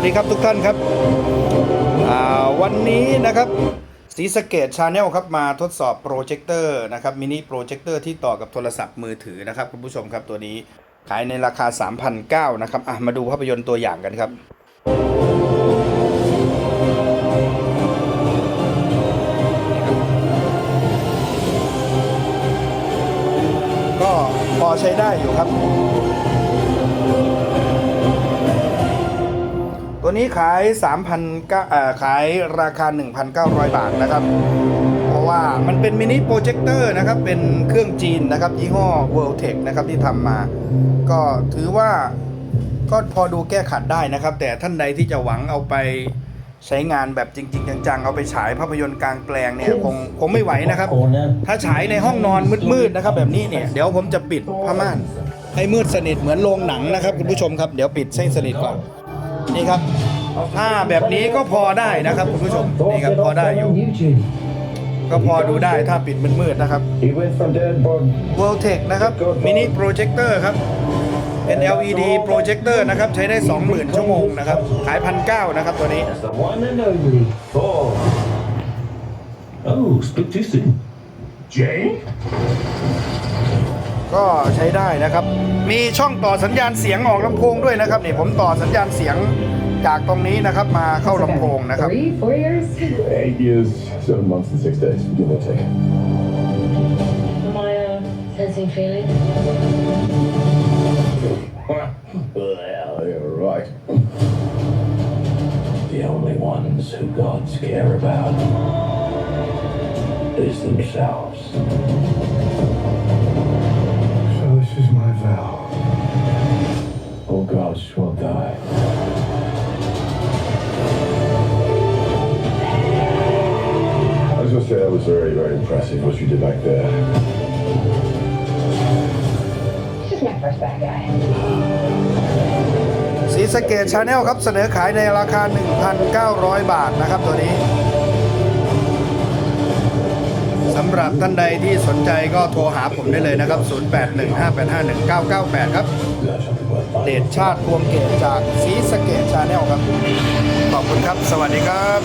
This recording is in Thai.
วัสดีครับทุกท่านครับวันนี้นะครับสีสเกตชาแนลครับมาทดสอบโปรเจคเตอร์นะครับมินิโปรเจคเตอร์ที่ต่อกับโทรศัพท์มือถือนะครับคุณผู้ชมครับตัวนี้ขายในราคา 3,900นะครับอะมาดูภาพยนตร์ตัวอย่างกันครับก็พอใช้ได้อยู่ครับ นี้ขาย3,000เอ่อขายราคา 1,900 บาทนะครับ เพราะว่ามันเป็นมินิโปรเจคเตอร์นะครับ เป็นเครื่องจีนนะครับยี่ห้อ Worldtech นะครับที่ทำมา ก็ถือว่าก็พอดูแก้ขัดได้นะครับ แต่ท่านใดที่จะหวังเอาไปใช้งานแบบจริง ๆ จังๆ เอาไปฉายภาพยนตร์กลางแปลงเนี่ยคงคงไม่ไหวนะครับ ถ้าฉายในห้องนอนมืดๆนะครับ แบบนี้เนี่ยเดี๋ยวผมจะปิดผ้าม่านให้มืดสนิทเหมือนโรงหนังนะครับคุณผู้ชมครับ เดี๋ยวปิดให้สนิทก่อน นี่ครับถ้าแบบนี้ก็พอได้นะครับคุณผู้ชมนี่ครับพอได้อยู่ก็พอดูได้ถ้าปิดมืดๆนะครับ World Tech นะครับมินิโปรเจคเตอร์ครับเป็น LED โปรเจคเตอร์นะครับ ใช้ได้ 20,000 ชั่วโมงนะครับ ขายพันเนะครับตัวนี้ Oh, speak to you soon. Jay? ก็ใช้ได้นะครับ มีช่องต่อสัญญาณเสียงออกลำโพงด้วยนะครับนี่ผมต่อสัญญาณเสียงจากตรงนี้นะครับมาเข้าลำโพงนะครับ Three, four years? Eight years, seven months, and six days, give or take. Am I uh, sensing feelings? Well, you're right. The only ones who gods care about is themselves. All gods will die. I was gonna say that was very, very impressive what you did back there. It's just my first bad guy. สีสะเกตชาแนลครับเสนอขายในราคา 1,900 บาทนะครับตัวนี้ หรับท่านใดที่สนใจก็โทรหาผมได้เลยนะครับ 0815851998 ครับ เดชชาติพวงเกตจากสีสะเกตชาแนลครับ ขอบคุณครับ สวัสดีครับ